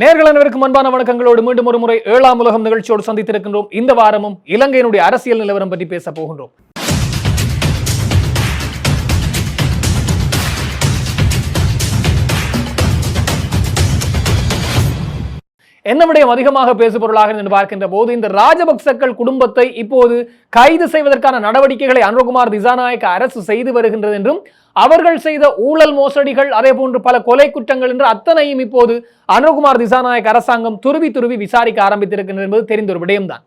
நேர்கள் அனைவருக்கும் அன்பான வணக்கங்களோடு மீண்டும் ஒரு முறை ஏழாம் உலகம் நிகழ்ச்சியோடு சந்தித்திருக்கின்றோம். இந்த வாரமும் இலங்கையினுடைய அரசியல் நிலவரம் பற்றி பேச போகின்றோம். என்ன விடயம் அதிகமாக பேசுபொருளாக என்று பார்க்கின்ற போது இந்த ராஜபக்சக்கள் குடும்பத்தை இப்போது கைது செய்வதற்கான நடவடிக்கைகளை அனுகுமார் திசாநாயக்க அரசு செய்து வருகின்றது என்றும் அவர்கள் செய்த ஊழல் மோசடிகள் அதே போன்று பல கொலை குற்றங்கள் என்று அத்தனையும் இப்போது அனுகுமார் திசாநாயக் அரசாங்கம் துருவி துருவி விசாரிக்க ஆரம்பித்திருக்கின்றது என்பது தெரிந்த ஒரு விடயம்தான்.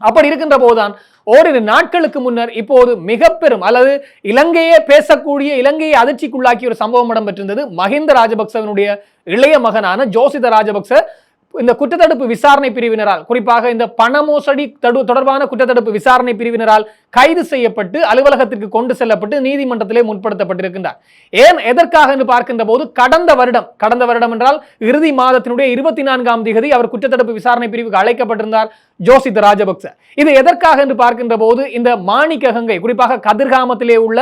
அப்படி இருக்கின்ற போதுதான் ஓரிரு நாட்களுக்கு முன்னர் இப்போது மிக பெரும் அல்லது இலங்கையே பேசக்கூடிய இலங்கையை அதிர்ச்சிக்குள்ளாக்கிய ஒரு சம்பவம் இடம்பெற்றிருந்தது. மஹிந்த ராஜபக்சவனுடைய இளைய மகனான ஜோசித ராஜபக்ச இந்த குற்றத்தடுப்பு விசாரணை பிரிவினரால் குறிப்பாக இந்த பண மோசடி தடு தொடர்பான குற்றத்தடுப்பு விசாரணை பிரிவினரால் கைது செய்யப்பட்டு அலுவலகத்திற்கு கொண்டு செல்லப்பட்டு நீதிமன்றத்திலே முற்படுத்தப்பட்டிருக்கின்றார். ஏன் எதற்காக என்று பார்க்கின்ற போது கடந்த வருடம் கடந்த வருடம் என்றால் இறுதி மாதத்தினுடைய இருபத்தி நான்காம் திகதி அவர் குற்றத்தடுப்பு விசாரணை பிரிவுக்கு அழைக்கப்பட்டிருந்தார். ஜோசித் ராஜபக்ச. இது எதற்காக என்று பார்க்கின்ற போது இந்த மாணிக்க கங்கை குறிப்பாக கதிர்காமத்திலே உள்ள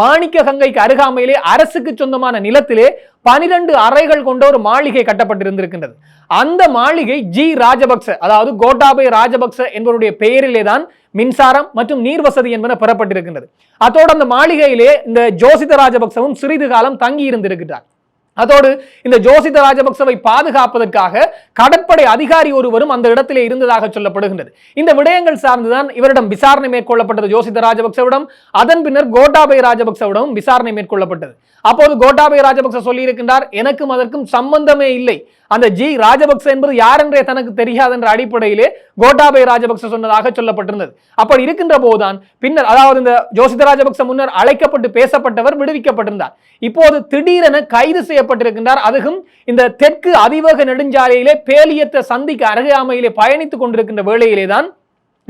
மாணிக்க கங்கைக்கு அருகாமையிலே அரசுக்கு சொந்தமான நிலத்திலே பனிரெண்டு அறைகள் கொண்ட ஒரு மாளிகை கட்டப்பட்டிருந்திருக்கின்றது. அந்த மாளிகை ஜி. ராஜபக்ச அதாவது கோட்டாபய ராஜபக்ச என்பவருடைய பெயரிலே தான் மின்சாரம் மற்றும் நீர் வசதி என்பன பெறப்பட்டிருக்கின்றது. அத்தோடு அந்த மாளிகையிலே இந்த ஜோசித ராஜபக்சவும் சிறிது காலம் தங்கி இருந்திருக்கிறார் அதோடு இந்த ஜோசித ராஜபக்சவை பாதுகாப்பதற்காக கடற்படை அதிகாரி ஒருவரும் அந்த இடத்திலே இருந்ததாக சொல்லப்படுகின்றது. இந்த விடயங்கள் சார்ந்துதான் இவரிடம் விசாரணை மேற்கொள்ளப்பட்டது ஜோசித ராஜபக்சவிடம். அதன் பின்னர் கோட்டாபய ராஜபக்சவிடம் விசாரணை மேற்கொள்ளப்பட்டது. அப்போது கோட்டாபய ராஜபக்ச சொல்லியிருக்கின்றார் எனக்கும் அதற்கும் சம்பந்தமே இல்லை. அந்த ஜி ராஜபக்ச என்பது யார் என்றே தனக்கு தெரியாது என்ற அடிப்படையிலே கோட்டாபய ராஜபக்ச சொன்னதாக சொல்லப்பட்டிருந்தது. அப்படி இருக்கின்ற போதுதான் பின்னர் அதாவது இந்த ஜோசித ராஜபக்ச முன்னர் அழைக்கப்பட்டு பேசப்பட்டவர் விடுவிக்கப்பட்டிருந்தார். இப்போது திடீரென கைது செய்யப்பட்டிருக்கின்றார். அதுவும் இந்த தெற்கு அதிவேக நெடுஞ்சாலையிலே பேலியத்தை சந்திக்க அருகாமையிலே பயணித்துக் கொண்டிருக்கின்ற வேளையிலே தான்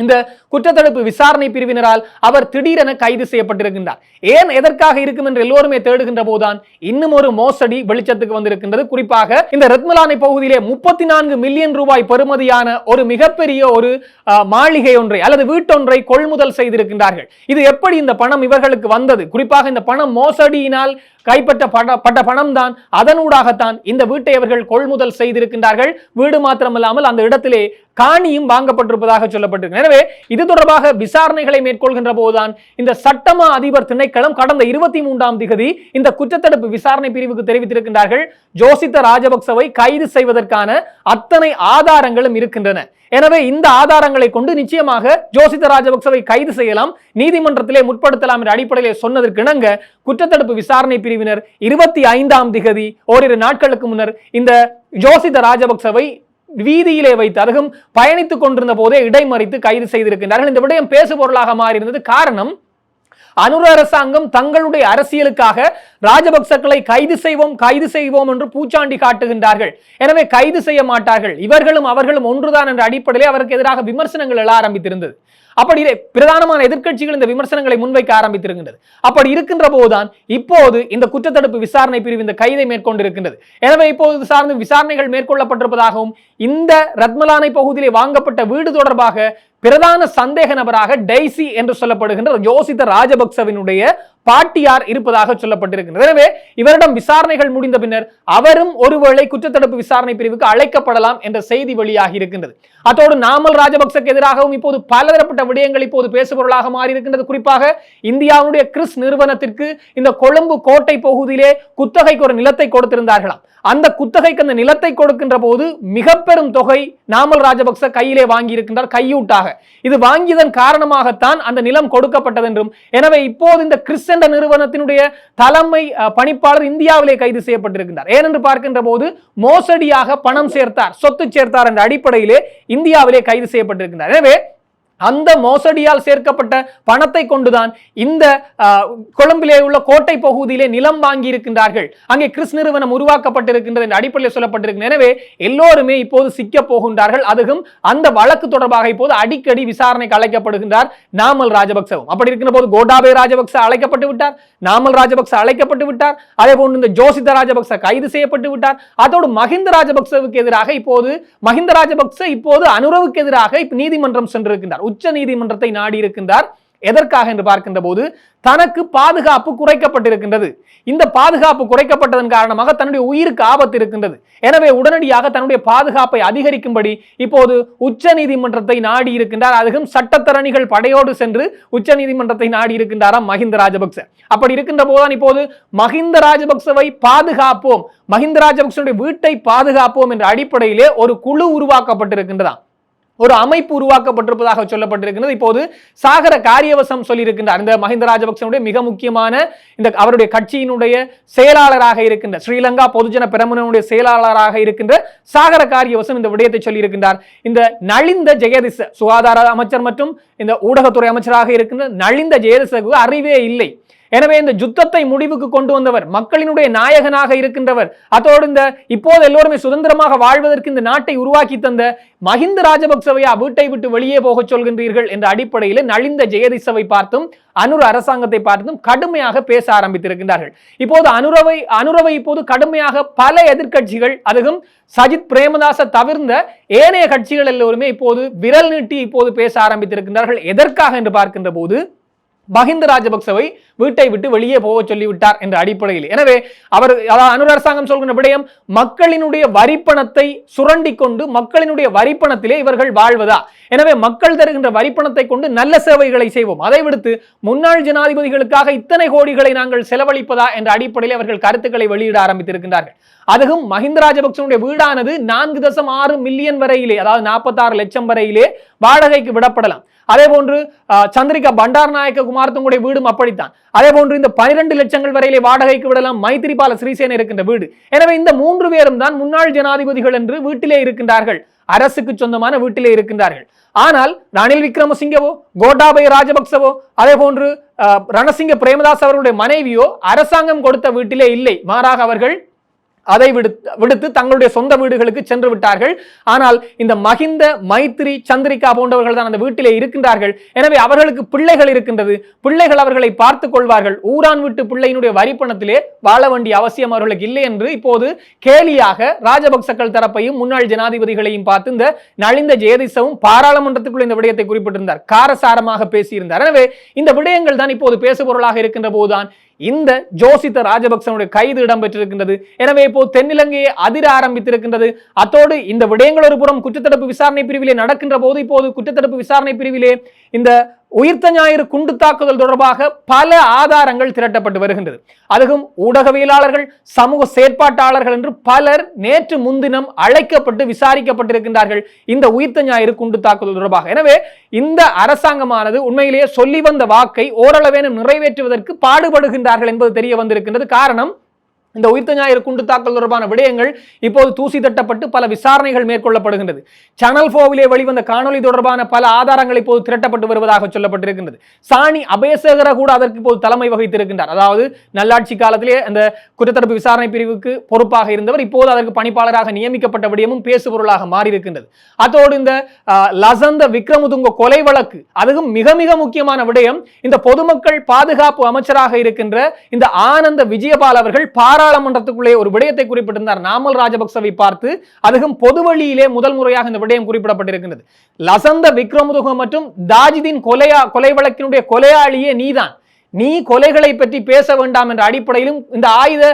இந்த குற்றத்தடுப்பு விசாரணை பிரிவினரால் அவர் திடீரென கைது செய்யப்பட்டிருக்கின்றார். ஏன் எதற்காக இருக்கும் என்று எல்லோருமே தேடுகின்ற போதுதான் இன்னும் ஒரு மோசடி வெளிச்சத்துக்கு வந்திருக்கின்றது. குறிப்பாக இந்த ரத்மலானை பகுதியிலே முப்பத்தி நான்கு மில்லியன் ரூபாய் பெறுமதியான ஒரு மிகப்பெரிய ஒரு அஹ், மாளிகை ஒன்றை அல்லது வீட்டொன்றை கொள்முதல் செய்திருக்கின்றார்கள். இது எப்படி இந்த பணம் இவர்களுக்கு வந்தது? குறிப்பாக இந்த பணம் மோசடியினால் கைப்பற்ற பட்ட பணம் தான் அதனூடாகத்தான் இந்த வீட்டை அவர்கள் கொள்முதல் செய்திருக்கின்றார்கள். வீடு மாத்திரமல்லாமல் அந்த இடத்திலே காணியும் வாங்கப்பட்டிருப்பதாக சொல்லப்பட்டிருக்கு. எனவே இது தொடர்பாக விசாரணைகளை மேற்கொள்கின்ற போதுதான் இந்த சட்டமா அதிபர் திணைக்களம் கடந்த இருபத்தி மூன்றாம் திகதி இந்த குற்றத்தடுப்பு விசாரணை பிரிவுக்கு தெரிவித்திருக்கின்றார்கள். ஜோசித்த ராஜபக்சவை கைது செய்வதற்கான அத்தனை ஆதாரங்களும் இருக்கின்றன. எனவே இந்த ஆதாரங்களை கொண்டு நிச்சயமாக ஜோசித ராஜபக்சவை கைது செய்யலாம். நீதிமன்றத்திலே முற்படுத்தலாம் என்ற அடிப்படையிலே சொன்னதற்கிணங்க குற்றத்தடுப்பு விசாரணை பிரிவினர் இருபத்தி ஐந்தாம் திகதி ஓரிரு நாட்களுக்கு முன்னர் இந்த ஜோசித ராஜபக்சவை வீதியிலே வைத்து அதுவும் பயணித்துக் கொண்டிருந்த போதே இடைமறித்து கைது செய்திருக்கின்றார்கள். இந்த விடயம் பேசுபொருளாக மாறியிருந்தது. காரணம் அனுர அரசாங்கம் தங்களுடைய அரசியலுக்காக ராஜபக்சக்களை கைது செய்வோம் கைது செய்வோம் என்று பூச்சாண்டி காட்டுகின்றார்கள். எனவே கைது செய்ய மாட்டார்கள். இவர்களும் அவர்களும் ஒன்றுதான் என்ற அடிப்படையில் அவருக்கு எதிராக விமர்சனங்கள் எழ ஆரம்பித்திருந்தது. அப்படி பிரதானமான எதிர்க்கட்சிகள் இந்த விமர்சனங்களை முன்வைக்க ஆரம்பித்திருக்கின்றது. அப்படி இருக்கின்ற போதுதான் இப்போது இந்த குற்றத்தடுப்பு விசாரணை பிரிவு இந்த கைதை மேற்கொண்டிருக்கின்றது. எனவே இப்போது சார்ந்து விசாரணைகள் மேற்கொள்ளப்பட்டிருப்பதாகவும் இந்த ரத்மலானை பகுதியிலே வாங்கப்பட்ட வீடு தொடர்பாக பிரதான சந்தேக நபராக டைசி என்று சொல்லப்படுகின்ற யோசித்த ராஜபக்சவினுடைய பாட்டியார் இருப்பதாக சொல்லப்பட்டிருக்கிறது எனவே இவரிடம் விசாரணைகள் முடிந்த பின்னர் அவரும் ஒருவேளை குற்றத்தடுப்பு விசாரணை பிரிவுக்கு அழைக்கப்படலாம் என்ற செய்தி வெளியாகி இருக்கின்றது. அத்தோடு நாமல் ராஜபக்சக்கு எதிராகவும் இப்போது பலதரப்பட்ட விடயங்கள் இப்போது பேசுபொருளாக மாறி இருக்கின்றது குறிப்பாக இந்தியாவுடைய கிறிஸ் நிறுவனத்திற்கு இந்த கொழும்பு கோட்டை பகுதியிலே குத்தகைக்கு ஒரு நிலத்தை கொடுத்திருந்தார்களாம். அந்த குத்தகைக்கு அந்த நிலத்தை கொடுக்கின்ற போது மிக பெரும் தொகை நாமல் ராஜபக்ச கையிலே வாங்கி இருக்கின்றார் கையூட்டாக. இது வாங்கியதன் காரணமாகத்தான் அந்த நிலம் கொடுக்கப்பட்டது என்றும் எனவே இப்போது இந்த கிறிஸ் என்ற நிறுவனத்தினுடைய தலைமை பணிப்பாளர் இந்தியாவிலே கைது செய்யப்பட்டிருக்கின்றார். ஏனென்று பார்க்கின்ற போது மோசடியாக பணம் சேர்த்தார் சொத்து சேர்த்தார் என்ற அடிப்படையிலே இந்தியாவிலே கைது செய்யப்பட்டிருக்கின்றார். எனவே அந்த மோசடியால் சேர்க்கப்பட்ட பணத்தை கொண்டுதான் இந்த கொழும்பிலே உள்ள கோட்டை பகுதியிலே நிலம் வாங்கி இருக்கின்றார்கள் அங்கே கிறிஸ் நிறுவனம் உருவாக்கப்பட்டிருக்கின்றது என்ற அடிப்படையில் சொல்லப்பட்டிருக்கு எனவே எல்லோருமே இப்போது சிக்க போகின்றார்கள். அதுவும் அந்த வழக்கு தொடர்பாக இப்போது அடிக்கடி விசாரணைக்கு அழைக்கப்படுகின்றார் நாமல் ராஜபக்சவும். அப்படி இருக்கிற போது கோடாபே ராஜபக்ச அழைக்கப்பட்டு விட்டார். நாமல் ராஜபக்ச அழைக்கப்பட்டு விட்டார். அதே போன்று இந்த ஜோசித ராஜபக்ச கைது செய்யப்பட்டு விட்டார். அதோடு மஹிந்த ராஜபக்சவுக்கு எதிராக இப்போது மஹிந்த ராஜபக்ச இப்போது அனுரவுக்கு எதிராக நீதிமன்றம் சென்றிருக்கின்றார். உச்ச நீதிமன்றத்தை நாடி இருக்கின்றார் எதற்காக என்று பார்க்கின்ற போது தனக்கு பாதுகாப்பு குறைக்கப்பட்டிருக்கின்றது. இந்த பாதுகாப்பு குறைக்கப்பட்டதன் காரணமாக தன்னுடைய உயிருக்கு ஆபத்து இருக்கின்றது. எனவே உடனடியாக தன்னுடைய பாதுகாப்பை அதிகரிக்கும்படி இப்போது உச்ச நீதிமன்றத்தை நாடி இருக்கின்றார் அதுவும் சட்டத்தரணிகள் படையோடு சென்று உச்ச நீதிமன்றத்தை நாடி இருக்கின்றாராம் மஹிந்த ராஜபக்ச. அப்படி இருக்கின்ற போதுதான் இப்போது மஹிந்த ராஜபக்சவை பாதுகாப்போம் மஹிந்த ராஜபக்சனுடைய வீட்டை பாதுகாப்போம் என்ற அடிப்படையிலே ஒரு குழு உருவாக்கப்பட்டிருக்கின்றதாம். ஒரு அமைப்பு உருவாக்கப்பட்டிருப்பதாக சொல்லப்பட்டிருக்கிறது. இப்போது சாகர காரியவசம் சொல்லியிருக்கின்றார். இந்த மஹிந்த ராஜபக்சனுடைய மிக முக்கியமான இந்த அவருடைய கட்சியினுடைய செயலாளராக இருக்கின்ற ஸ்ரீலங்கா பொதுஜன பெரமுனுடைய செயலாளராக இருக்கின்ற சாகர காரியவசம் இந்த விடயத்தை சொல்லியிருக்கின்றார். இந்த நலிந்த ஜெயதிச சுகாதார அமைச்சர் மற்றும் இந்த ஊடகத்துறை அமைச்சராக இருக்கின்ற நலிந்த ஜெயதிசக்கு அறிவே இல்லை. எனவே இந்த யுத்தத்தை முடிவுக்கு கொண்டு வந்தவர் மக்களினுடைய நாயகனாக இருக்கின்றவர் அதோடு இந்த இப்போது எல்லோருமே சுதந்திரமாக வாழ்வதற்கு இந்த நாட்டை உருவாக்கி தந்த மஹிந்த ராஜபக்சவையா வீட்டை விட்டு வெளியே போகச் சொல்கின்றீர்கள் என்ற அடிப்படையில் நலிந்த ஜெயதிசவை பார்த்தும் அனுர அரசாங்கத்தை பார்த்தும் கடுமையாக பேச ஆரம்பித்திருக்கின்றார்கள். இப்போது அனுரவை அனுரவை இப்போது கடுமையாக பல எதிர்க்கட்சிகள் அதுவும் சஜித் பிரேமதாச தவிர்ந்த ஏனைய கட்சிகள் எல்லோருமே இப்போது விரல் நீட்டி இப்போது பேச ஆரம்பித்திருக்கின்றார்கள். எதற்காக என்று பார்க்கின்ற போது மஹிந்த ராஜபக்சவை வீட்டை விட்டு வெளியே போக சொல்லிவிட்டார் என்ற அடிப்படையில். எனவே அவர் அதாவது அனுர அரசாங்கம் சொல்கிற விடயம் மக்களினுடைய வரிப்பணத்தை சுரண்டி கொண்டு மக்களினுடைய வரிப்பணத்திலே இவர்கள் வாழ்வதா? எனவே மக்கள் தருகின்ற வரிப்பணத்தை கொண்டு நல்ல சேவைகளை செய்வோம். அதை விடுத்து முன்னாள் ஜனாதிபதிகளுக்காக இத்தனை கோடிகளை நாங்கள் செலவழிப்பதா என்ற அடிப்படையில் அவர்கள் கருத்துக்களை வெளியிட ஆரம்பித்திருக்கின்றார்கள். அதுவும் மஹிந்த ராஜபக்சனுடைய வீடானது நான்கு தசம் ஆறு மில்லியன் வரையிலே அதாவது நாற்பத்தாறு லட்சம் வரையிலே வாடகைக்கு விடப்படலாம். அதே போன்று சந்திரிகா பண்டாரநாயக்க குமாரத்தங்களுடைய வீடும் அப்படித்தான். அதே போன்று இந்த பனிரெண்டு லட்சங்கள் வரையிலே வாடகைக்கு விடலாம் மைத்திரிபால ஸ்ரீசேன இருக்கின்ற வீடு. எனவே இந்த மூன்று பேரும் தான் முன்னாள் ஜனாதிபதிகள் என்று வீட்டிலே இருக்கின்றார்கள். அரசுக்கு சொந்தமான வீட்டிலே இருக்கின்றார்கள். ஆனால் ரணில் விக்ரமசிங்கவோ கோட்டாபய ராஜபக்சவோ அதே போன்று ரணசிங்க பிரேமதாஸ் அவர்களுடைய மனைவியோ அரசாங்கம் கொடுத்த வீட்டிலே இல்லை. மாறாக அவர்கள் அதை விடுத்து விடுத்து தங்களுடைய சொந்த வீடுகளுக்கு சென்று விட்டார்கள். ஆனால் இந்த மகிந்த மைத்ரி சந்திரிகா போன்றவர்கள் தான் அந்த வீட்டிலே இருக்கின்றார்கள். எனவே அவர்களுக்கு பிள்ளைகள் இருக்கின்றது. பிள்ளைகள் அவர்களை பார்த்து கொள்வார்கள். ஊரான் வீட்டு பிள்ளையினுடைய வரிப்பணத்திலே வாழ வேண்டிய அவசியம் அவர்களுக்கு இல்லை என்று இப்போது கேலியாக ராஜபக்சக்கள் தரப்பையும் முன்னாள் ஜனாதிபதிகளையும் பார்த்து இந்த நலிந்த ஜெயதிசவும் பாராளுமன்றத்துக்குள்ள இந்த விடயத்தை குறிப்பிட்டிருந்தார். காரசாரமாக பேசியிருந்தார். எனவே இந்த விடயங்கள் தான் இப்போது பேசுபொருளாக இருக்கின்ற போதுதான். இந்த ஜோசித்த ராஜபக்சனுடைய கைது இடம்பெற்றிருக்கின்றது. எனவே இப்போ தென்னிலங்கையை அதிர ஆரம்பித்திருக்கின்றது. அத்தோடு இந்த விடயங்கள் ஒரு புறம் குற்றத்தடுப்பு விசாரணை பிரிவிலே நடக்கின்ற போது இப்போது குற்றத்தடுப்பு விசாரணை பிரிவிலே இந்த உயிர்த்த ஞாயிறு குண்டு தாக்குதல் தொடர்பாக பல ஆதாரங்கள் திரட்டப்பட்டு வருகின்றது. அதுவும் ஊடகவியலாளர்கள் சமூக செயற்பாட்டாளர்கள் என்று பலர் நேற்று முன்தினம் அழைக்கப்பட்டு விசாரிக்கப்பட்டிருக்கின்றார்கள் இந்த உயிர்த்த ஞாயிறு குண்டு தாக்குதல் தொடர்பாக. எனவே இந்த அரசாங்கமானது உண்மையிலேயே சொல்லி வந்த வாக்கை ஓரளவேனும் நிறைவேற்றுவதற்கு பாடுபடுகின்றார்கள் என்பது தெரிய வந்திருக்கின்றது. காரணம் இந்த உயிர்த்த ஞாயிறு குண்டு தாக்கல் தொடர்பான விடயங்கள் இப்போது தூசி தட்டப்பட்டு பல விசாரணைகள் மேற்கொள்ளப்படுகின்றது. சேனல் போவிலே வெளிவந்த காணொலி தொடர்பான பல ஆதாரங்கள் இப்போது திரட்டப்பட்டு வருவதாக சொல்லப்பட்டிருக்கின்றது. சாணி அபயசேகர கூட அதற்கு இப்போது தலைமை வகித்திருக்கின்றார். அதாவது நல்லாட்சி காலத்திலே அந்த குற்றத்தடுப்பு விசாரணை பிரிவுக்கு பொறுப்பாக இருந்தவர் இப்போது அதற்கு பணிப்பாளராக நியமிக்கப்பட்ட விடயமும் பேசுபொருளாக மாறியிருக்கின்றது. அதோடு இந்த லசந்த விக்ரமுதுங்க கொலை வழக்கு அதுவும் மிக மிக முக்கியமான விடயம். இந்த பொதுமக்கள் பாதுகாப்பு அமைச்சராக இருக்கின்ற இந்த ஆனந்த விஜயபால் அவர்கள் பார பாராளுமன்றத்துக்குள்ளே ஒரு விடயத்தை குறிப்பிட்டிருந்தார். நாமல் ராஜபக்சவை பார்த்து அதுவும் பொது வழியிலே முதல் முறையாக இந்த விடயம் குறிப்பிடப்பட்டிருக்கின்றது. லசந்த விக்ரமதுக மற்றும் தாஜிதின் கொலையா கொலை வழக்கினுடைய கொலையாளியே நீதான். நீ கொலைகளை பற்றி பேச வேண்டாம் என்ற அடிப்படையிலும் இந்த ஆயுத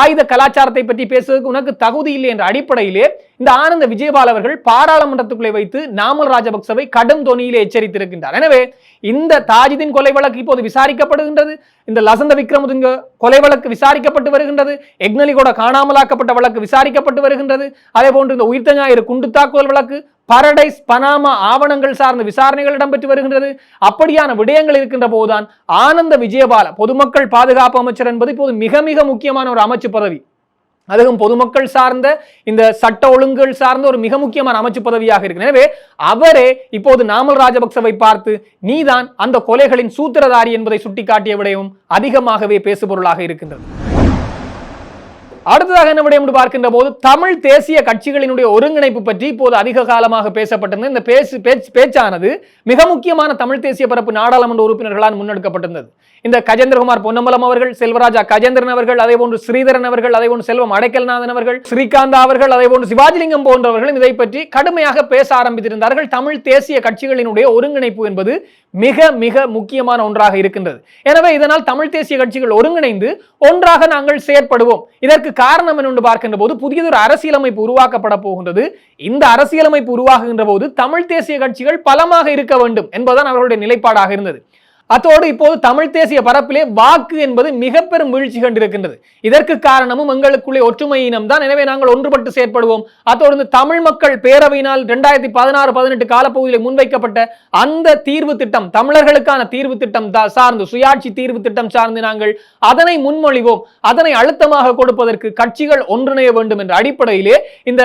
ஆயுத கலாச்சாரத்தை பற்றி பேசுவதற்கு உனக்கு தகுதி இல்லை என்ற அடிப்படையிலே இந்த ஆனந்த விஜயபால் அவர்கள் பாராளுமன்றத்துக்குள்ளே வைத்து நாமல் ராஜபக்சவை கடும் தொனியிலே எச்சரித்திருக்கின்றார். எனவே இந்த தாஜிதின் கொலை வழக்கு இப்போது விசாரிக்கப்படுகின்றது. இந்த லசந்த விக்ரமதுங்க கொலை வழக்கு விசாரிக்கப்பட்டு வருகின்றது. எக்னலிகோட காணாமலாக்கப்பட்ட வழக்கு விசாரிக்கப்பட்டு வருகின்றது. அதே போன்று இந்த உயிர்த்த ஞாயிறு குண்டு தாக்குதல் வழக்கு பரடைஸ் பனாமா ஆவணங்கள் சார்ந்த விசாரணைகள் இடம்பெற்று வருகின்றது. அப்படியான விடயங்கள் இருக்கின்ற போதுதான் ஆனந்த விஜயபால பொதுமக்கள் பாதுகாப்பு அமைச்சர் என்பது இப்போது மிக மிக முக்கியமான ஒரு அமைச்சு பதவி. அதுவும் பொதுமக்கள் சார்ந்த இந்த சட்ட ஒழுங்குகள் சார்ந்த ஒரு மிக முக்கியமான அமைச்சு பதவியாக இருக்கு. எனவே அவரே இப்போது நாமல் ராஜபக்சவை பார்த்து நீதான் அந்த கொலைகளின் சூத்திரதாரி என்பதை சுட்டிக்காட்டிய விடயம் அதிகமாகவே பேசுபொருளாக இருக்கின்றது. அடுத்ததாக என்ன விடயம் பார்க்கின்ற போது தமிழ் தேசிய கட்சிகளினுடைய ஒருங்கிணைப்பு பற்றி இப்போது அதிக காலமாக பேசப்பட்டிருந்தது. இந்த பேச்சு பேச்சு பேச்சானது மிக முக்கியமான தமிழ் தேசிய பரப்பு நாடாளுமன்ற உறுப்பினர்களால் முன்னெடுக்கப்பட்டிருந்தது. இந்த கஜேந்திரகுமார் பொன்னம்பலம் அவர்கள் செல்வராஜா கஜேந்திரன் அவர்கள் அதே போன்று ஸ்ரீதரன் அவர்கள் அதே போன்று செல்வம் அடைக்கல்நாதன் அவர்கள் ஸ்ரீகாந்தா அவர்கள் அதே போன்று சிவாஜிலிங்கம் போன்றவர்களும் இதை பற்றி கடுமையாக பேச ஆரம்பித்திருந்தார்கள். தமிழ் தேசிய கட்சிகளினுடைய ஒருங்கிணைப்பு என்பது மிக மிக முக்கியமான ஒன்றாக இருக்கின்றது. எனவே இதனால் தமிழ் தேசிய கட்சிகள் ஒருங்கிணைந்து ஒன்றாக நாங்கள் செயற்படுவோம். இதற்கு காரணம் என்னென்று பார்க்கின்ற போது புதியதொரு அரசியலமைப்பு உருவாக்கப்பட போகின்றது. இந்த அரசியலமைப்பு உருவாகுகின்ற போது தமிழ் தேசிய கட்சிகள் பலமாக இருக்க வேண்டும் என்பதுதான் அவர்களுடைய நிலைப்பாடாக இருந்தது. அத்தோடு இப்போது தமிழ் தேசிய பரப்பிலே வாக்கு என்பது மிக பெரும் வீழ்ச்சி கண்டிருக்கின்றது. இதற்கு காரணமும் எங்களுக்குள்ளே ஒற்றுமையினம் தான். எனவே நாங்கள் ஒன்றுபட்டு செயற்படுவோம். அத்தோடு இந்த தமிழ் மக்கள் பேரவையினால் இரண்டாயிரத்தி பதினாறு பதினெட்டு காலப்பகுதியில் முன்வைக்கப்பட்ட அந்த தீர்வு திட்டம் தமிழர்களுக்கான தீர்வு திட்டம் சார்ந்து சுயாட்சி தீர்வு திட்டம் சார்ந்து நாங்கள் அதனை முன்மொழிவோம். அதனை அழுத்தமாக கொடுப்பதற்கு கட்சிகள் ஒன்றிணைய வேண்டும் என்ற அடிப்படையிலே இந்த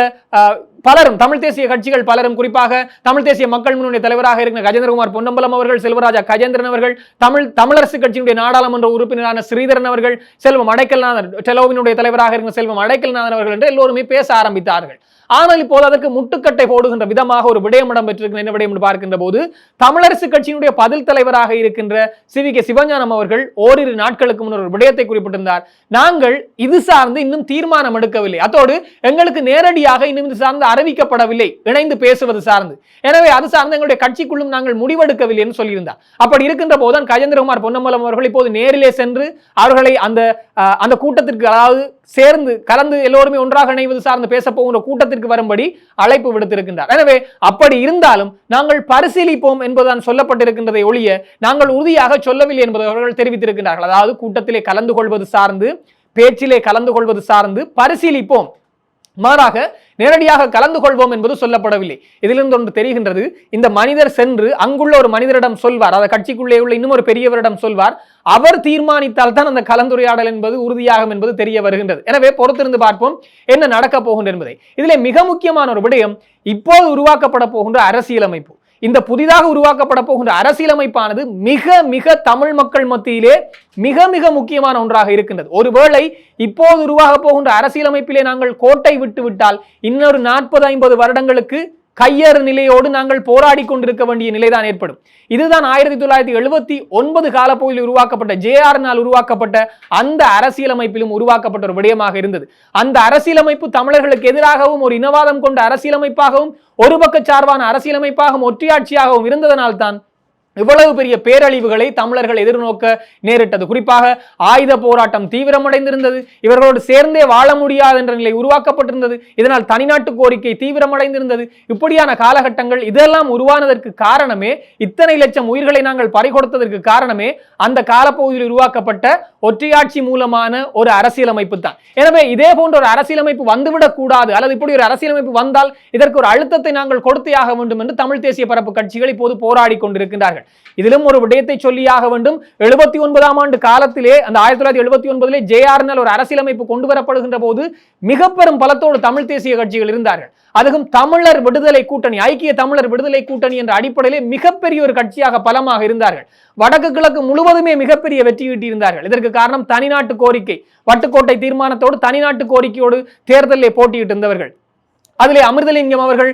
பலரும் தமிழ் தேசிய கட்சிகள் பலரும் குறிப்பாக தமிழ் தேசிய மக்கள் முன்னுடைய தலைவராக இருக்கிற கஜேந்திரகுமார் பொன்னம்பலம் அவர்கள் செல்வராஜா கஜேந்திரன் அவர்கள் தமிழ் தமிழரசு கட்சியினுடைய நாடாளுமன்ற உறுப்பினரான ஸ்ரீதரன் அவர்கள் செல்வம் அடைக்கல்நாதன் டெலோவினுடைய தலைவராக இருக்கிற செல்வம் அடைக்கல்நாதன் அவர்கள் என்று எல்லோருமே பேச ஆரம்பித்தார்கள். ஆனால் இப்போது அதற்கு முட்டுக்கட்டை போடுகின்ற விதமாக ஒரு விடயம் இடம்பெற்றிருக்கிற என்ன விடயம் என்று பார்க்கின்ற போது தமிழரசு கட்சியினுடைய பதில் தலைவராக இருக்கின்ற சி வி கே சிவஞானம் அவர்கள் ஓரிரு நாட்களுக்கு முன்னர் ஒரு விடயத்தை குறிப்பிட்டிருந்தார். நாங்கள் இது சார்ந்து இன்னும் தீர்மானம் எடுக்கவில்லை. அதோடு எங்களுக்கு நேரடியாக இன்னும் இது சார்ந்து அறிவிக்கப்படவில்லை. இணைந்து பேசுவது சார்ந்து. எனவே அது சார்ந்து எங்களுடைய கட்சிக்குள்ளும் நாங்கள் முடிவெடுக்கவில்லை என்று சொல்லியிருந்தார். அப்படி இருக்கின்ற போதுதான் கஜேந்திரகுமார் பொன்னம்பலம் அவர்கள் இப்போது நேரிலே சென்று அவர்களை அந்த அந்த கூட்டத்திற்கு அதாவது சேர்ந்து கலந்து எல்லோருமே ஒன்றாக இணைவது சார்ந்து பேச போகின்ற கூட்டத்திற்கு வரும்படி அழைப்பு விடுத்திருக்கின்றார். எனவே அப்படி இருந்தாலும் நாங்கள் பரிசீலிப்போம் என்பதுதான் சொல்லப்பட்டிருக்கின்றதை ஒழிய நாங்கள் உறுதியாக சொல்லவில்லை என்பதை அவர்கள் தெரிவித்திருக்கின்றார்கள். அதாவது கூட்டத்திலே கலந்து கொள்வது சார்ந்து பேச்சிலே கலந்து கொள்வது சார்ந்து பரிசீலிப்போம். மாறாக நேரடியாக கலந்து கொள்வோம் என்பது சொல்லப்படவில்லை. இதிலிருந்து ஒன்று தெரிகின்றது இந்த மனிதர் சென்று அங்குள்ள ஒரு மனிதரிடம் சொல்வார் அதை கட்சிக்குள்ளே உள்ள இன்னும் ஒரு பெரியவரிடம் சொல்வார் அவர் தீர்மானித்தால் தான் அந்த கலந்துரையாடல் என்பது உறுதியாகும் என்பது தெரிய வருகின்றது. எனவே பொறுத்திருந்து பார்ப்போம் என்ன நடக்க போகின்ற என்பதை. இதிலே மிக முக்கியமான ஒரு விடயம் இப்போது உருவாக்கப்பட போகின்ற அரசியலமைப்பு. இந்த புதிதாக உருவாக்கப்பட போகின்ற அரசியலமைப்பானது மிக மிக தமிழ் மக்கள் மத்தியிலே மிக மிக முக்கியமான ஒன்றாக இருக்கின்றது. ஒருவேளை இப்போது உருவாக போகின்ற அரசியலமைப்பிலே நாங்கள் கோட்டை விட்டுவிட்டால் இன்னொரு நாற்பது ஐம்பது வருடங்களுக்கு கையறு நிலையோடு நாங்கள் போராடி கொண்டிருக்க வேண்டிய நிலைதான் ஏற்படும். இதுதான் ஆயிரத்தி தொள்ளாயிரத்தி எழுபத்தி ஒன்பது காலப்பகுதியில் உருவாக்கப்பட்ட ஜேஆர்னால் உருவாக்கப்பட்ட அந்த அரசியலமைப்பிலும் உருவாக்கப்பட்ட ஒரு விடயமாக இருந்தது. அந்த அரசியலமைப்பு தமிழர்களுக்கு எதிராகவும் ஒரு இனவாதம் கொண்ட அரசியலமைப்பாகவும் ஒரு பக்க சார்பான அரசியலமைப்பாகவும் ஒற்றையாட்சியாகவும் இருந்ததனால்தான் இவ்வளவு பெரிய பேரழிவுகளை தமிழர்கள் எதிர்நோக்க நேரிட்டது. குறிப்பாக ஆயுத போராட்டம் தீவிரமடைந்திருந்தது. இவர்களோடு சேர்ந்தே வாழ முடியாது என்ற நிலை உருவாக்கப்பட்டிருந்தது. இதனால் தனிநாட்டு கோரிக்கை தீவிரமடைந்திருந்தது. இப்படியான காலகட்டங்கள் இதெல்லாம் உருவானதற்கு காரணமே இத்தனை லட்சம் உயிர்களை நாங்கள் பறிகொடுத்ததற்கு காரணமே அந்த காலப்பகுதியில் உருவாக்கப்பட்ட ஒற்றையாட்சி மூலமான ஒரு அரசியலமைப்பு தான். எனவே இதே போன்ற ஒரு அரசியலமைப்பு வந்துவிடக் கூடாது அல்லது இப்படி ஒரு அரசியலமைப்பு வந்தால் இதற்கு ஒரு அழுத்தத்தை நாங்கள் கொடுத்தே வேண்டும் என்று தமிழ் தேசிய பரப்பு கட்சிகள் இப்போது போராடி கொண்டிருக்கின்றார்கள். இதிலும் ஒரு விடயத்தை சொல்லியாக வேண்டும். எழுபத்தி ஒன்பதாம் ஆண்டு காலத்திலே அந்த ஆயிரத்தி தொள்ளாயிரத்தி எழுபத்தி ஒன்பதிலே ஜேஆர்னல் ஒரு அரசியலமைப்பு கொண்டு வரப்படுகின்ற போது மிக பெரும் பலத்தோடு தமிழ் தேசிய கட்சிகள் இருந்தார்கள். அதுவும் தமிழர் விடுதலை கூட்டணி ஐக்கிய தமிழர் விடுதலை கூட்டணி என்ற அடிப்படையிலே மிகப்பெரிய ஒரு கட்சியாக பலமாக இருந்தார்கள். வடக்கு கிழக்கு முழுவதுமே மிகப்பெரிய வெற்றி ஈட்டியிருந்தார்கள். இதற்கு காரணம் தனிநாட்டு கோரிக்கை. வட்டுக்கோட்டை தீர்மானத்தோடு தனிநாட்டு கோரிக்கையோடு தேர்தலில் போட்டியிட்டு இருந்தவர்கள் அதிலே அமிர்தலிங்கம் அவர்கள்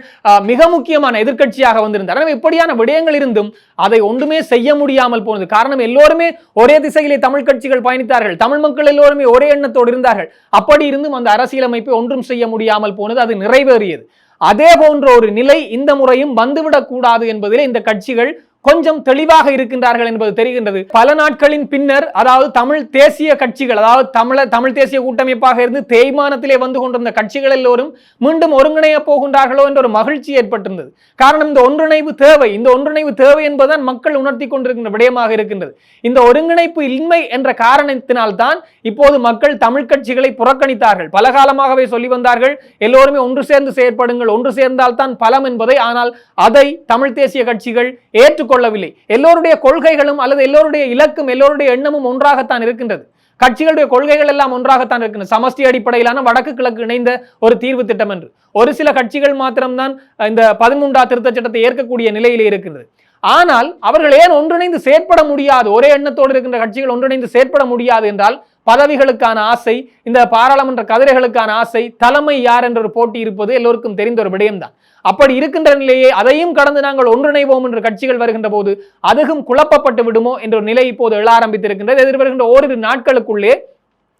மிக முக்கியமான எதிர்கட்சியாக வந்திருந்தார். எனவே இப்படியான விடயங்கள் இருந்தும் அதை ஒன்றுமே செய்ய முடியாமல் போனது. காரணம் எல்லோருமே ஒரே திசையிலே தமிழ் கட்சிகள் பயணித்தார்கள். தமிழ் மக்கள் எல்லோருமே ஒரே எண்ணத்தோடு இருந்தார்கள். அப்படி இருந்தும் அந்த அரசியலமைப்பை ஒன்றும் செய்ய முடியாமல் போனது அது நிறைவேறியது. அதே போன்ற ஒரு நிலை இந்த முறையும் வந்துவிடக் கூடாது என்பதிலே இந்த கட்சிகள் கொஞ்சம் தெளிவாக இருக்கின்றார்கள் என்பது தெரிகின்றது. பல நாட்களின் பின்னர் அதாவது தமிழ் தேசிய கட்சிகள் அதாவது தமிழ தமிழ் தேசிய கூட்டமைப்பாக இருந்து தேய்மானத்திலே வந்து கொண்டிருந்த கட்சிகள் எல்லோரும் மீண்டும் ஒருங்கிணைய போகின்றார்களோ என்ற ஒரு மகிழ்ச்சி ஏற்பட்டிருந்தது. காரணம் இந்த ஒன்றிணைவு தேவை. இந்த ஒன்றிணைவு தேவை என்பதுதான் மக்கள் உணர்த்தி கொண்டிருக்கின்ற விடயமாக இருக்கின்றது. இந்த ஒருங்கிணைப்பு இன்மை என்ற காரணத்தினால்தான் இப்போது மக்கள் தமிழ் கட்சிகளை புறக்கணித்தார்கள். பல காலமாகவே சொல்லி வந்தார்கள் எல்லோருமே ஒன்று சேர்ந்து செயற்படுங்கள் ஒன்று சேர்ந்தால்தான் பலம் என்பதை. ஆனால் அதை தமிழ் தேசிய கட்சிகள் ஏற்று கொள்ளவில்லை. எல்லோருடைய கொள்கைகளும் அல்லது எல்லோருடைய இலக்கும் எல்லோருடைய எண்ணமும் ஒன்றாகத்தான் இருக்கின்றது. கட்சிகளுடைய கொள்கைகள் எல்லாம் ஒன்றாகத்தான் இருக்கின்றன. சமஷ்டி அடிப்படையிலான வடக்கு கிழக்கு இணைந்த ஒரு தீர்வு திட்டம் என்று. ஒரு சில கட்சிகள் மாத்திரம்தான் இந்த பதிமூன்றாம் திருத்த சட்டத்தை ஏற்கக்கூடிய நிலையிலே இருக்கின்றது. ஆனால் அவர்கள் ஏன் ஒன்றிணைந்து செயற்பட முடியாது? ஒரே எண்ணத்தோடு இருக்கின்ற கட்சிகள் ஒன்றிணைந்து செயற்பட முடியாது என்றால் பதவிகளுக்கான ஆசை இந்த பாராளுமன்ற கதிரைகளுக்கான ஆசை தலைமை யார் என்ற ஒரு போட்டி இருப்பது எல்லோருக்கும் தெரிந்த ஒரு விடயம்தான். அப்படி இருக்கின்ற நிலையே அதையும் கடந்து நாங்கள் ஒன்றிணைவோம் என்ற கட்சிகள் வருகின்ற போது அதுவும் குழப்பப்பட்டு விடுமோ என்ற ஒரு நிலை இப்போது எழ ஆரம்பித்திருக்கின்றது. எதிர்வருகின்ற ஓரிரு நாட்களுக்குள்ளே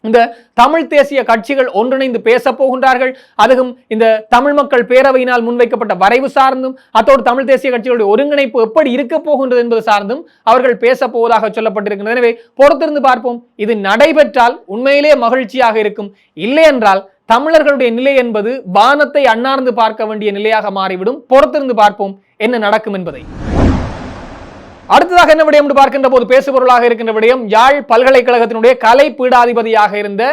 இந்த தமிழ் தேசிய கட்சிகள் ஒன்றிணைந்து பேச போகின்றார்கள். அதுவும் இந்த தமிழ் மக்கள் பேரவையினால் முன்வைக்கப்பட்ட வரைவு சார்ந்தும் அத்தோடு தமிழ் தேசிய கட்சிகளுடைய ஒருங்கிணைப்பு எப்படி இருக்க போகின்றது என்பது சார்ந்தும் அவர்கள் பேச போவதாக சொல்லப்பட்டிருக்கிறது எனவே பொறுத்திருந்து பார்ப்போம். இது நடைபெற்றால் உண்மையிலே மகிழ்ச்சியாக இருக்கும். இல்லை என்றால் தமிழர்களுடைய நிலை என்பது வானத்தை அண்ணார்ந்து பார்க்க வேண்டிய நிலையாக மாறிவிடும். பொறுத்திருந்து பார்ப்போம். என்ன நடக்கும் என்பதை. அடுத்ததாக என்ன விடயம் என்று பார்க்கின்ற போது பேசுபொருளாக இருக்கின்ற விடயம் யாழ் பல்கலைக்கழகத்தினுடைய கலை பீடாதிபதியாக இருந்த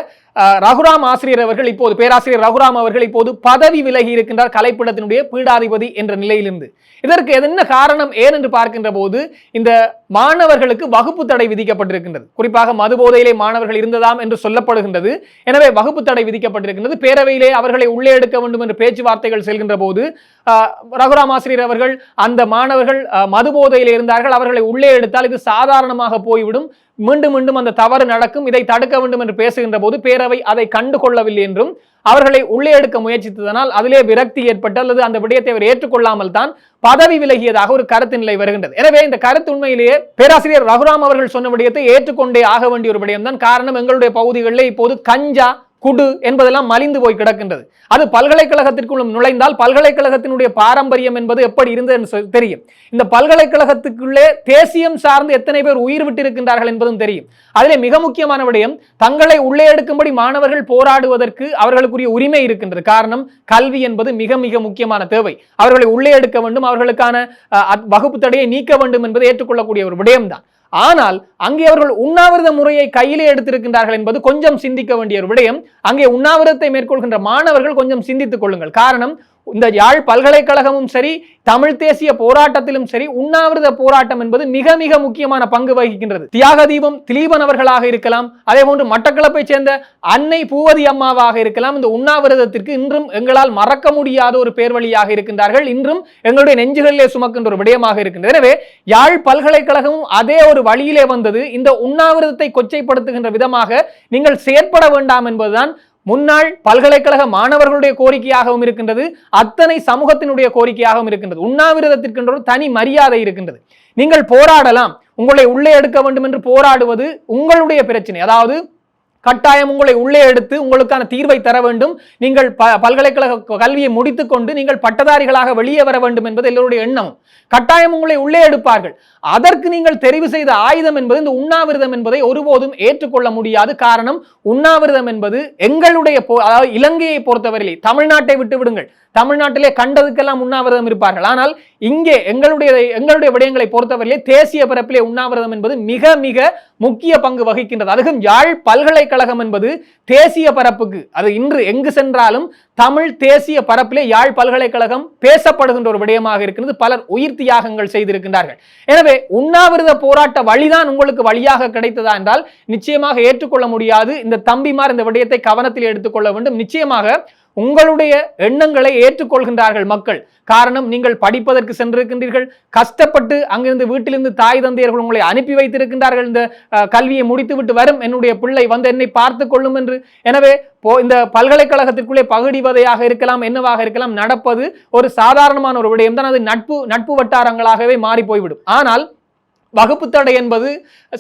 ரகுராம் ஆசிரியர் அவர்கள் இப்போது பேராசிரியர் ரகுராம் அவர்கள் இப்போது பதவி விலகி இருக்கின்றார். கலைப்பிடத்தினுடைய பீடாதிபதி என்ற நிலையிலிருந்து. இதற்கு என்ன காரணம்? ஏன் என்று பார்க்கின்ற போது இந்த மாணவர்களுக்கு வகுப்பு தடை விதிக்கப்பட்டிருக்கின்றது. குறிப்பாக மது போதையிலே மாணவர்கள் இருந்ததாம் என்று சொல்லப்படுகின்றது. எனவே வகுப்பு தடை விதிக்கப்பட்டிருக்கின்றது. பேரவையிலே அவர்களை உள்ளே எடுக்க வேண்டும் என்று பேச்சுவார்த்தைகள் செல்கின்ற போது ஆஹ், ரகுராம் ஆசிரியர் அவர்கள் அந்த மாணவர்கள் மது போதையில் இருந்தார்கள். அவர்களை உள்ளே எடுத்தால் இது சாதாரணமாக போய்விடும். மீண்டும் மீண்டும் அந்த தவறு நடக்கும். இதை தடுக்க வேண்டும் என்று பேசுகின்ற போது பேரவை அதை கண்டு கொள்ளவில்லை என்றும் அவர்களை உள்ளே எடுக்க முயற்சித்ததனால் அதிலே விரக்தி ஏற்பட்டு அல்லது அந்த விடயத்தை அவர் ஏற்றுக்கொள்ளாமல் தான் பதவி விலகியதாக ஒரு கருத்து நிலை வருகின்றது. எனவே இந்த கருத்து உண்மையிலேயே பேராசிரியர் ரகுராம் அவர்கள் சொன்ன விடயத்தை ஏற்றுக்கொண்டே ஆக வேண்டிய ஒரு விடயம் தான் காரணம் எங்களுடைய பகுதிகளில் இப்போது கஞ்சா குடு என்பதெல்லாம் மலிந்து போய் கிடக்கின்றது. அது பல்கலைக்கழகத்திற்குள்ளும் நுழைந்தால் பல்கலைக்கழகத்தினுடைய பாரம்பரியம் என்பது எப்படி இருந்தது என்று தெரியும். இந்த பல்கலைக்கழகத்துக்குள்ளே தேசியம் சார்ந்து எத்தனை பேர் உயிர் விட்டிருக்கின்றார்கள் என்பதும் தெரியும். அதிலே மிக முக்கியமான விடயம் தங்களை உள்ளே எடுக்கும்படி மாணவர்கள் போராடுவதற்கு அவர்களுக்குரிய உரிமை இருக்கின்றது. காரணம் கல்வி என்பது மிக மிக முக்கியமான தேவை. அவர்களை உள்ளே எடுக்க வேண்டும் அவர்களுக்கான அஹ், வகுப்பு தடையை நீக்க வேண்டும் என்பதை ஏற்றுக்கொள்ளக்கூடிய ஒரு விடயம்தான். ஆனால் அங்கே அவர்கள் உண்ணாவிரத முறையை கையிலே எடுத்திருக்கின்றார்கள் என்பது கொஞ்சம் சிந்திக்க வேண்டிய ஒரு விடயம். அங்கே உண்ணாவிரதத்தை மேற்கொள்கின்ற மாணவர்கள் கொஞ்சம் சிந்தித்துக் கொள்ளுங்கள். காரணம் இந்த யாழ் பல்கலைக்கழகமும் சரி தமிழ் தேசிய போராட்டத்திலும் சரி உண்ணாவிரத போராட்டம் என்பது மிக மிக முக்கியமான பங்கு வகிக்கின்றது. தியாக தீபம் திலீபன் அவர்களாக இருக்கலாம் அதே போன்று மட்டக்களப்பை சேர்ந்த அன்னை பூவதி அம்மாவாக இருக்கலாம் இந்த உண்ணாவிரதத்திற்கு இன்றும் எங்களால் மறக்க முடியாத ஒரு பேர் வழியாக இருக்கின்றார்கள். இன்றும் எங்களுடைய நெஞ்சுகளிலே சுமக்கின்ற ஒரு விடயமாக இருக்கின்றது. எனவே யாழ் பல்கலைக்கழகமும் அதே ஒரு வழியிலே வந்தது. இந்த உண்ணாவிரதத்தை கொச்சைப்படுத்துகின்ற விதமாக நீங்கள் செயற்பட வேண்டாம் என்பதுதான் முன்னாள் பல்கலைக்கழக மாணவர்களுடைய கோரிக்கையாகவும் இருக்கின்றது அத்தனை சமூகத்தினுடைய கோரிக்கையாகவும் இருக்கின்றது. உண்ணாவிரதத்திற்கென்ற ஒரு தனி மரியாதை இருக்கின்றது. நீங்கள் போராடலாம். உங்களை உள்ளே எடுக்க வேண்டும் என்று போராடுவது உங்களுடைய பிரச்சனை. அதாவது கட்டாயம் உங்களை உள்ளே எடுத்து உங்களுக்கான தீர்வை தர வேண்டும். நீங்கள் ப பல்கலைக்கழக கல்வியை முடித்துக்கொண்டு நீங்கள் பட்டதாரிகளாக வெளியே வர வேண்டும் என்பது எல்லோருடைய எண்ணம். கட்டாயம் உங்களை உள்ளே எடுப்பார்கள். அதற்கு நீங்கள் தெரிவு செய்த ஆயுதம் என்பது இந்த உண்ணாவிரதம் என்பதை ஒருபோதும் ஏற்றுக்கொள்ள முடியாது. காரணம் உண்ணாவிரதம் என்பது எங்களுடைய அதாவது இலங்கையை பொறுத்தவரையிலே தமிழ்நாட்டை விட்டு விடுங்கள். தமிழ்நாட்டிலே கண்டதுக்கெல்லாம் உண்ணாவிரதம் இருப்பார்கள். ஆனால் இங்கே எங்களுடைய எங்களுடைய விடயங்களை பொறுத்தவரையிலே தேசிய பரப்பிலே உண்ணாவிரதம் என்பது மிக மிக முக்கிய பங்கு வகிக்கின்றது. அதுவும் யாழ் பல்கலைக்கழகம் என்பது தேசிய பரப்புக்கு அது இன்று எங்கு சென்றாலும் தமிழ் தேசிய பரப்பிலே யாழ் பல்கலைக்கழகம் பேசப்படுகின்ற ஒரு விடயமாக இருக்கிறது பலர் உயிர் தியாகங்கள் செய்திருக்கின்றார்கள். எனவே உண்ணாவிரத போராட்ட வழிதான் உங்களுக்கு வழியாக கிடைத்ததா என்றால் நிச்சயமாக ஏற்றுக்கொள்ள முடியாது. இந்த தம்பிமார் இந்த விடயத்தை கவனத்தில் எடுத்துக்கொள்ள வேண்டும். நிச்சயமாக உங்களுடைய எண்ணங்களை ஏற்றுக்கொள்கின்றார்கள் மக்கள். காரணம் நீங்கள் படிப்பதற்கு சென்றிருக்கின்றீர்கள். கஷ்டப்பட்டு அங்கிருந்து வீட்டிலிருந்து தாய் தந்தையர்கள் உங்களை அனுப்பி வைத்திருக்கின்றார்கள். இந்த கல்வியை முடித்துவிட்டு வரும் என்னுடைய பிள்ளை வந்து என்னை பார்த்து கொள்ளும் என்று. எனவே போ இந்த பல்கலைக்கழகத்திற்குள்ளே பகுடிவதையாக இருக்கலாம் என்னவாக இருக்கலாம் நடப்பது ஒரு சாதாரணமான ஒரு விடயம் தான். அது நட்பு நட்பு வட்டாரங்களாகவே மாறி போய்விடும் ஆனால் வகுப்பு தடை என்பது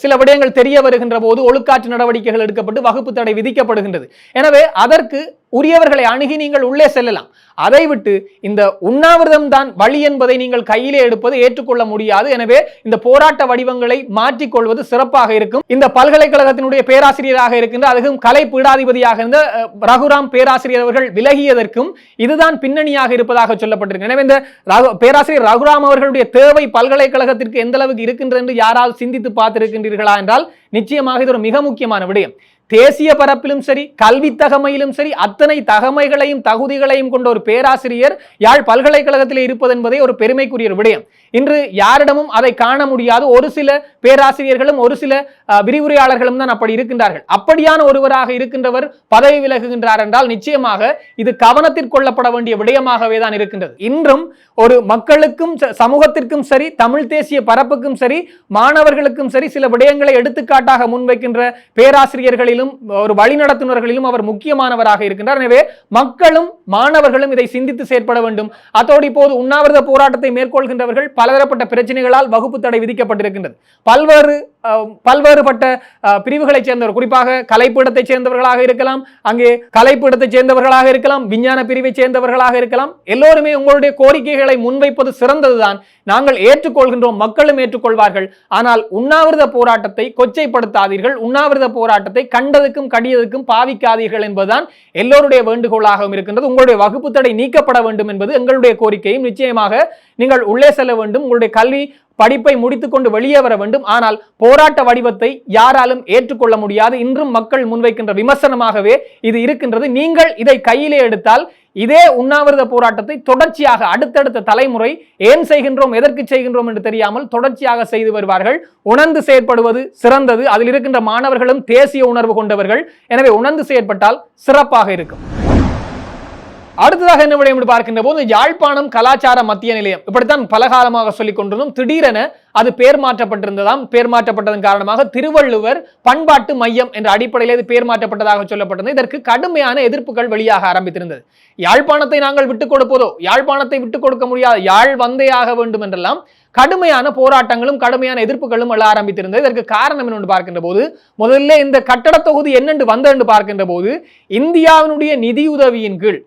சில விடயங்கள் தெரிய வருகின்ற போது ஒழுக்காற்று நடவடிக்கைகள் எடுக்கப்பட்டு வகுப்பு தடை விதிக்கப்படுகின்றது. எனவே அதற்கு உரியவர்களை அணுகி நீங்கள் உள்ளே செல்லலாம். அதை விட்டு இந்த உண்ணாவிரதம் தான் வழி என்பதை நீங்கள் கையிலே எடுப்பது ஏற்றுக்கொள்ள முடியாது. எனவே இந்த போராட்ட வடிவங்களை மாற்றிக்கொள்வது சிறப்பாக இருக்கும். இந்த பல்கலைக்கழகத்தினுடைய பேராசிரியராக இருக்கின்ற அதுவும் கலை பீடாதிபதியாக இருந்த ரகுராம் பேராசிரியர் அவர்கள் விலகியதற்கும் இதுதான் பின்னணியாக இருப்பதாக சொல்லப்பட்டிருக்கு. எனவே இந்த ரகு- பேராசிரியர் ரகுராம் அவர்களுடைய தேவை பல்கலைக்கழகத்திற்கு எந்த அளவுக்கு இருக்கின்றது என்று யாரால் சிந்தித்து பார்த்திருக்கின்றீர்களா என்றால் நிச்சயமாக இது ஒரு மிக முக்கியமான விடயம். தேசிய பரப்பிலும் சரி கல்வி தகமையிலும் சரி அத்தனை தகமைகளையும் தகுதிகளையும் கொண்ட ஒரு பேராசிரியர் யாழ் பல்கலைக்கழகத்தில் இருப்பது என்பதே ஒரு பெருமைக்குரிய ஒரு விடயம். இன்று யாரிடமும் அதை காண முடியாது. ஒரு சில பேராசிரியர்களும் ஒரு சில விரிவுரையாளர்களும் தான் அப்படி இருக்கின்றார்கள். அப்படியான ஒருவராக இருக்கின்றவர் பதவி விலகுகின்றார் என்றால் நிச்சயமாக இது கவனத்திற்கொள்ளப்பட வேண்டிய விடயமாகவே தான் இருக்கின்றது. இன்றும் ஒரு மக்களுக்கும் சமூகத்திற்கும் சரி தமிழ் தேசிய பரப்புக்கும் சரி மாணவர்களுக்கும் சரி சில விடயங்களை எடுத்துக்காட்டாக முன்வைக்கின்ற பேராசிரியர்களிலும் ஒரு வழிநடத்துனர்களிலும் அவர் முக்கியமானவராக இருக்கின்றார். எனவே மக்களும் மாணவர்களும் இதை சிந்தித்து செயற்பட வேண்டும். அதோடு இப்போது உண்ணாவிரத போராட்டத்தை மேற்கொள்கின்றவர்கள் பலதரப்பட்ட பிரச்சனைகளால் வகுப்பு தடை விதிக்கப்பட்டிருக்கின்றது. பல்வேறு பல்வேறுபட்ட பிரிவுகளைச் சேர்ந்தவர். குறிப்பாக கலைப்பீடத்தைச் சேர்ந்தவர்களாக இருக்கலாம் அங்கே கலைப்பீடத்தைச் சேர்ந்தவர்களாக இருக்கலாம் விஞ்ஞான பிரிவைச் சேர்ந்தவர்களாக இருக்கலாம். எல்லோருமே உங்களுடைய கோரிக்கைகளை முன்வைப்பது சிறந்ததுதான். நாங்கள் ஏற்றுக்கொள்கின்றோம் மக்களும் ஏற்றுக்கொள்வார்கள். ஆனால் உண்ணாவிரத போராட்டத்தை கொச்சைப்படுத்தாதீர்கள். உண்ணாவிரத போராட்டத்தை கண்டதுக்கும் கடியதுக்கும் பாவிக்காதீர்கள் என்பதுதான் எல்லோருடைய வேண்டுகோளாகவும் இருக்கின்றது. உங்களுடைய வகுப்பு தடை நீக்கப்பட வேண்டும் என்பது எங்களுடைய கோரிக்கையும். நிச்சயமாக நீங்கள் உள்ளே செல்ல வேண்டும். உங்களுடைய கல்வி படிப்பை முடித்துக்கொண்டு வெளியே வர வேண்டும். ஆனால் போராட்ட வடிவத்தை யாராலும் ஏற்றுக்கொள்ள முடியாது. இன்றும் மக்கள் முன்வைக்கின்ற விமர்சனமாகவே இது இருக்கின்றது. நீங்கள் இதை கையிலே எடுத்தால் இதே உண்ணாவிரத போராட்டத்தை தொடர்ச்சியாக அடுத்தடுத்த தலைமுறை ஏன் செய்கின்றோம் எதற்கு செய்கின்றோம் என்று தெரியாமல் தொடர்ச்சியாக செய்து வருவார்கள். உணர்ந்து செயற்படுவது சிறந்தது. அதில் இருக்கின்ற மாணவர்களும் தேசிய உணர்வு கொண்டவர்கள். எனவே உணர்ந்து செயற்பட்டால் சிறப்பாக இருக்கும். அடுத்ததாக என்ன விடயம் என்று பார்க்கின்ற போது யாழ்ப்பாணம் கலாச்சார மத்திய நிலையம். இப்படித்தான் பலகாலமாக சொல்லிக் கொண்டிருந்தோம். திடீரென அது பேர் மாற்றப்பட்டிருந்ததாம். பேர் மாற்றப்பட்டதன் காரணமாக திருவள்ளுவர் பண்பாட்டு மையம் என்ற அடிப்படையில் இது பேர் மாற்றப்பட்டதாக சொல்லப்பட்டது இதற்கு கடுமையான எதிர்ப்புகள் வெளியாக ஆரம்பித்திருந்தது. யாழ்ப்பாணத்தை நாங்கள் விட்டுக் கொடுப்பதோ யாழ்ப்பாணத்தை விட்டுக் கொடுக்க முடியாது யாழ் வந்தே ஆக வேண்டும் என்றெல்லாம் கடுமையான போராட்டங்களும் கடுமையான எதிர்ப்புகளும் எழ ஆரம்பித்திருந்தது. இதற்கு காரணம் என்னென்று பார்க்கின்ற போது முதல்ல இந்த கட்டட தொகுதி என்னென்று வந்தது என்று பார்க்கின்ற போது இந்தியாவினுடைய நிதியுதவியின் கீழ்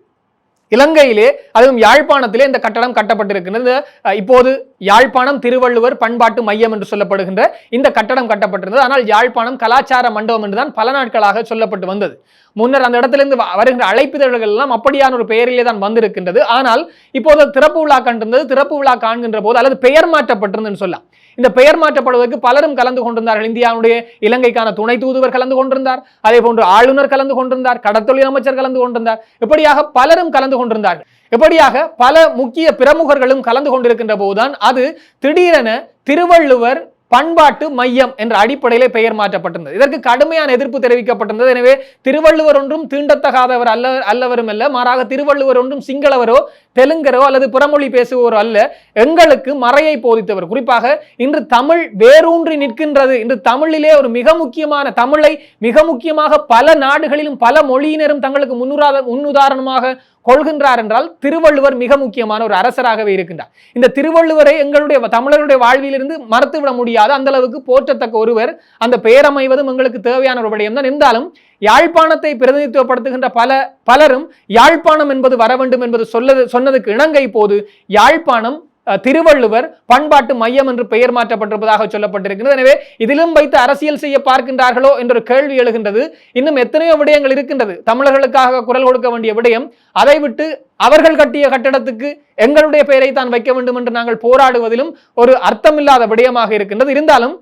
இலங்கையிலே அதுவும் யாழ்ப்பாணத்திலே இந்த கட்டடம் கட்டப்பட்டிருக்கிறது இப்போது யாழ்ப்பாணம் திருவள்ளுவர் பண்பாட்டு மையம் என்று சொல்லப்படுகின்ற இந்த கட்டடம் கட்டப்பட்டிருந்தது. ஆனால் யாழ்ப்பாணம் கலாச்சார மண்டபம் என்றுதான் பல நாட்களாக சொல்லப்பட்டு வந்தது. முன்னர் அந்த இடத்திலிருந்து வருகின்ற அழைப்பிதழ்கள் எல்லாம் அப்படியான ஒரு பெயரிலே தான் வந்திருக்கின்றது. ஆனால் இப்போது திறப்பு விழா கண்டிருந்தது. திறப்பு விழா காண்கின்ற போது அல்லது பெயர் மாற்றப்பட்டிருந்ததுன்னு சொல்லலாம். இந்த பெயர் மாற்றப்படுவதற்கு பலரும் கலந்து கொண்டிருந்தார்கள். இந்தியாவுடைய இலங்கைக்கான துணை தூதுவர் கலந்து கொண்டிருந்தார். அதே போன்று ஆளுநர் கலந்து கொண்டிருந்தார். கடத்தொழில் அமைச்சர் கலந்து கொண்டிருந்தார். இப்படியாக பலரும் கலந்து கொண்டிருந்தார்கள். இப்படியாக பல முக்கிய பிரமுகர்களும் கலந்து கொண்டிருக்கின்ற போதுதான் அது திடீரென திருவள்ளுவர் பண்பாட்டு மையம் என்ற அடிப்படையிலே பெயர் மாற்றப்பட்டிருந்தது. இதற்கு கடுமையான எதிர்ப்பு தெரிவிக்கப்பட்டிருந்தது. எனவே திருவள்ளுவர் ஒன்றும் தீண்டத்தகாதவர் அல்ல அல்லவரும் அல்ல. மாறாக திருவள்ளுவர் ஒன்றும் சிங்களவரோ தெலுங்கரோ அல்லது புறமொழி பேசுவோரோ அல்ல. எங்களுக்கு மறையை போதித்தவர். குறிப்பாக இன்று தமிழ் வேரூன்றி நிற்கின்றது. இன்று தமிழிலே ஒரு மிக முக்கியமான தமிழை மிக முக்கியமாக பல நாடுகளிலும் பல மொழியினரும் தங்களுக்கு முன்னுராத முன்னுதாரணமாக கொள்கின்றார் என்றால் திருவள்ளுவர் மிக முக்கியமான ஒரு அரசராகவே இருக்கின்றார். இந்த திருவள்ளுவரை எங்களுடைய தமிழருடைய வாழ்விலிருந்து மறுத்துவிட முடியாது அந்த அளவுக்கு போற்றத்தக்க ஒருவர் அந்த பெயர் அமைவதும் எங்களுக்கு தேவையான ஒரு விடயம் தான் இருந்தாலும் யாழ்ப்பாணத்தை பிரதிநிதித்துவப்படுத்துகின்ற பல பலரும் யாழ்ப்பாணம் என்பது வர வேண்டும் என்பது சொல்லது சொன்னதுக்கு இணங்க இப்போது யாழ்ப்பாணம் திருவள்ளுவர் பண்பாட்டு மையம் என்று பெயர் மாற்றப்பட்டிருப்பதாக சொல்லப்பட்டிருக்கிறது எனவே இதிலும் வைத்து அரசியல் செய்ய பார்க்கின்றார்களோ என்ற ஒரு கேள்வி எழுகின்றது. இன்னும் எத்தனையோ விடயங்கள் இருக்கின்றது. தமிழர்களுக்காக குரல் கொடுக்க வேண்டிய விடயம் அதை விட்டு அவர்கள் கட்டிய கட்டடத்துக்கு எங்களுடைய பெயரை தான் வைக்க வேண்டும் என்று நாங்கள் போராடுவதிலும் ஒரு அர்த்தமில்லாத விடயமாக இருக்கின்றது. இருந்தாலும்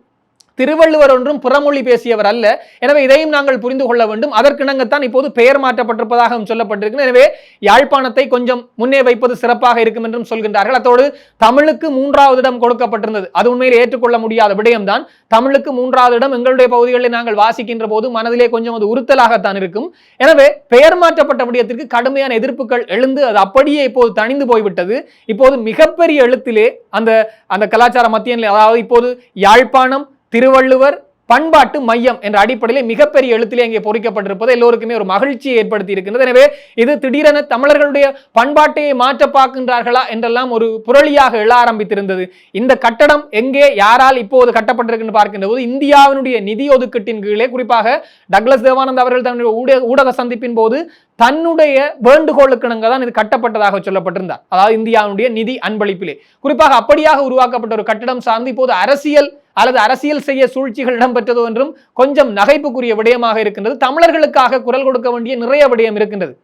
திருவள்ளுவர் ஒன்றும் புறமொழி பேசியவர் அல்ல. எனவே இதையும் நாங்கள் புரிந்து கொள்ள வேண்டும். அதற்கிணங்கத்தான் இப்போது பெயர் மாற்றப்பட்டிருப்பதாகவும் சொல்லப்பட்டிருக்கு எனவே யாழ்ப்பாணத்தை கொஞ்சம் முன்னே வைப்பது சிறப்பாக இருக்கும் என்றும் சொல்கின்றார்கள். அத்தோடு தமிழுக்கு மூன்றாவது இடம் கொடுக்கப்பட்டிருந்தது. அது உண்மையில் ஏற்றுக்கொள்ள முடியாத விடயம்தான். தமிழுக்கு மூன்றாவது இடம் எங்களுடைய பகுதிகளில் நாங்கள் வாசிக்கின்ற போது மனதிலே கொஞ்சம் அது உறுத்தலாகத்தான் இருக்கும். எனவே பெயர் மாற்றப்பட்ட விடயத்திற்கு கடுமையான எதிர்ப்புகள் எழுந்து அது அப்படியே இப்போது தணிந்து போய்விட்டது. இப்போது மிகப்பெரிய எழுத்திலே அந்த அந்த கலாச்சார மத்திய அதாவது இப்போது யாழ்ப்பாணம் திருவள்ளுவர் பண்பாட்டு மையம் என்ற அடிப்படையில் மிகப்பெரிய எழுத்திலே இங்கே பொறிக்கப்பட்டிருப்பது எல்லோருக்குமே ஒரு மகிழ்ச்சியை ஏற்படுத்தி இருக்கின்றது. எனவே இது திடீரென தமிழர்களுடைய பண்பாட்டையை மாற்ற பார்க்கின்றார்களா என்றெல்லாம் ஒரு புரளியாக எழ ஆரம்பித்திருந்தது. இந்த கட்டடம் எங்கே யாரால் இப்போது கட்டப்பட்டிருக்குன்னு பார்க்கின்ற போது இந்தியாவினுடைய நிதி ஒதுக்கீட்டின் கீழே குறிப்பாக டக்ளஸ் தேவானந்த் அவர்கள் தன்னுடைய ஊடக ஊடக சந்திப்பின் போது தன்னுடைய வேண்டுகோளுக்கிணங்க தான் இது கட்டப்பட்டதாக சொல்லப்பட்டிருந்தார் அதாவது இந்தியாவுடைய நிதி அன்பளிப்பிலே. குறிப்பாக அப்படியாக உருவாக்கப்பட்ட ஒரு கட்டடம் சார்ந்து இப்போது அரசியல் அல்லது அரசியல் செய்ய சூழ்ச்சிகள் இடம்பெற்றது என்றும் கொஞ்சம் நகைப்புக்குரிய விடயமாக இருக்கின்றது. தமிழர்களுக்காக குரல் கொடுக்க வேண்டிய நிறைய விடயம் இருக்கின்றது.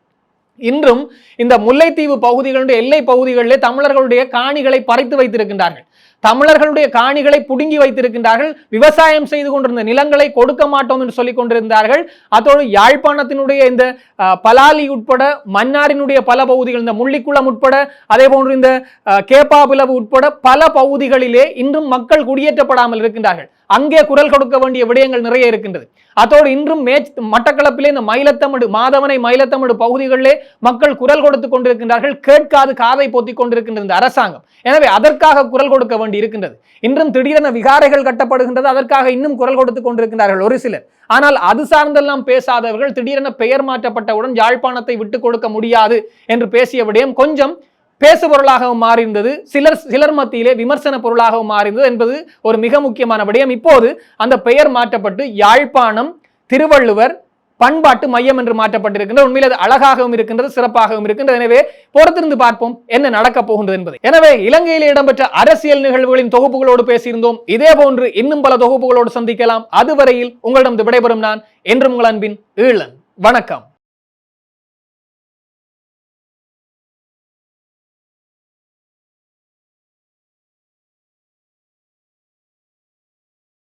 இன்றும் இந்த முல்லைத்தீவு பகுதிகளுடைய எல்லை பகுதிகளிலே தமிழர்களுடைய காணிகளை பறித்து வைத்திருக்கின்றார்கள். தமிழர்களுடைய காணிகளை புடுங்கி வைத்திருக்கின்றார்கள். விவசாயம் செய்து கொண்டிருந்த நிலங்களை கொடுக்க மாட்டோம் என்று சொல்லிக் கொண்டிருந்தார்கள். அதோடு யாழ்ப்பாணத்தினுடைய இந்த பலாலி உட்பட மன்னாரினுடைய பல பகுதிகள் இந்த முள்ளிக்குளம் உட்பட அதே போன்று இந்த கேப்பாபிளவு கேப்பாபிலவு உட்பட பல பகுதிகளிலே இன்றும் மக்கள் குடியேற்றப்படாமல் இருக்கின்றார்கள். அங்கே குரல் கொடுக்க வேண்டிய விடயங்கள் நிறைய இருக்கின்றது. அதோடு இன்றும் மே மட்டக்களப்பிலே இந்த மயிலத்தமிடு மாதவனை மயிலத்தமிடு பகுதிகளிலே மக்கள் குரல் கொடுத்து கொண்டிருக்கின்றார்கள். கேட்காது காதை பொத்திக் கொண்டிருக்கின்றது இந்த அரசாங்கம். எனவே அதற்காக குரல் கொடுக்க வேண்டி இருக்கின்றது. இன்றும் திடீரென விகாரைகள் கட்டப்படுகின்றது அதற்காக இன்னும் குரல் கொடுத்து கொண்டிருக்கின்றார்கள் ஒரு சிலர். ஆனால் அது சார்ந்தெல்லாம் பேசாதவர்கள் திடீரென பெயர் மாற்றப்பட்டவுடன் யாழ்ப்பாணத்தை விட்டுக் கொடுக்க முடியாது என்று பேசிய விடயம் கொஞ்சம் பேசு பொருளாகவும் மாறியிருந்தது. சிலர் சிலர் மத்தியிலே விமர்சன பொருளாகவும் மாறியிருந்தது என்பது ஒரு மிக முக்கியமான விடயம். இப்போது அந்த பெயர் மாற்றப்பட்டு யாழ்ப்பாணம் திருவள்ளுவர் பண்பாட்டு மையம் என்று மாற்றப்பட்டிருக்கின்றது உண்மையில் அது அழகாகவும் இருக்கின்றது சிறப்பாகவும் இருக்கின்றது. எனவே பொறுத்திருந்து பார்ப்போம் என்ன நடக்கப் போகின்றது என்பது. எனவே இலங்கையில் இடம்பெற்ற அரசியல் நிகழ்வுகளின் தொகுப்புகளோடு பேசியிருந்தோம். இதே போன்று இன்னும் பல தொகுப்புகளோடு சந்திக்கலாம். அதுவரையில் உங்களிடம் விடைபெறும் நான் என்றும் உங்கள் அன்பின் ஈழன். வணக்கம்.